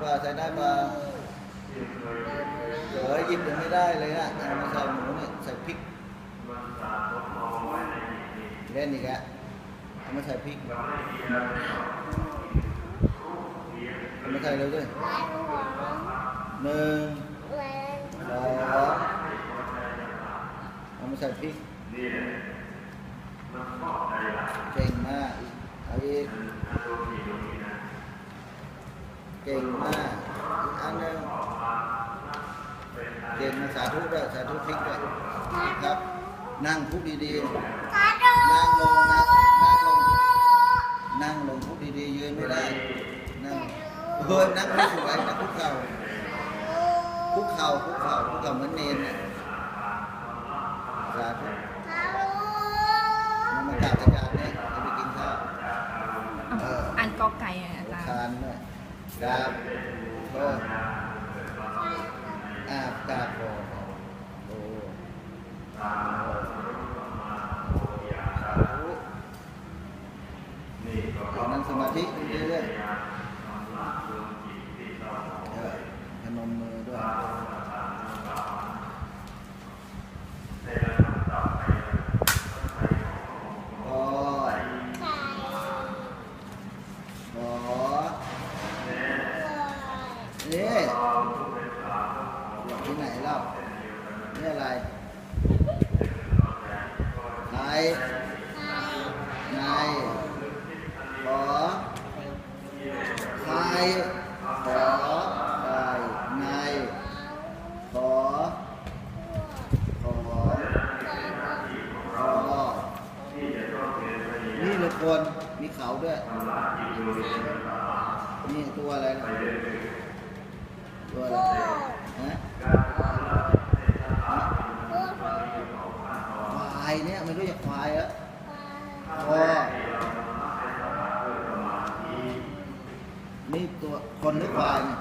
ปลาใส่ได้ปลาเดี๋ยวหยิบยังไม่ได้เลยอะเอามาใส่หมูเนี่ยใส่พริกเล่นอีกแล้วเอามาใส่พริกเอามาใส่เร็วด้วยหนึ่งสองเอามาใส่พริกเก่งมาก เก่งมากอีกอันหนึ่งเก่งมาสาธุด้วยสาธุพริกด้วยครับ นั่งพูดดีๆ นั่งลงนั่งนั่งลง นั่งลงพูดดีๆ ยืนไม่ได้ นั่งเฮ้ยนั่งไม่สวยนะคุกเข่าคุกเข่าคุกเข่าคุกเข่าเหมือนเนนเนี่ยสาธุมันมากราบอาจารย์เนี่ยจะไปกินข้าวเอออันกอไก่อะอาจารย์ทานด้วย กราบโทษอาบกราบโอ้โอ้สาธุเอานั่งสมาธิเรื่อยๆเออพนมมือด้วยโอ้ยขอนี่อยู่ ที่ไหนเล่านี่อะไรไทยในขอไทยขอไทยในขอขอขอนี่ลยคนมีเขาด้วย นี่ตัวอะไรนะ เนี่ยไม่รู้จะควายอะคอนี่ตัวคนหรือควายเนี่ย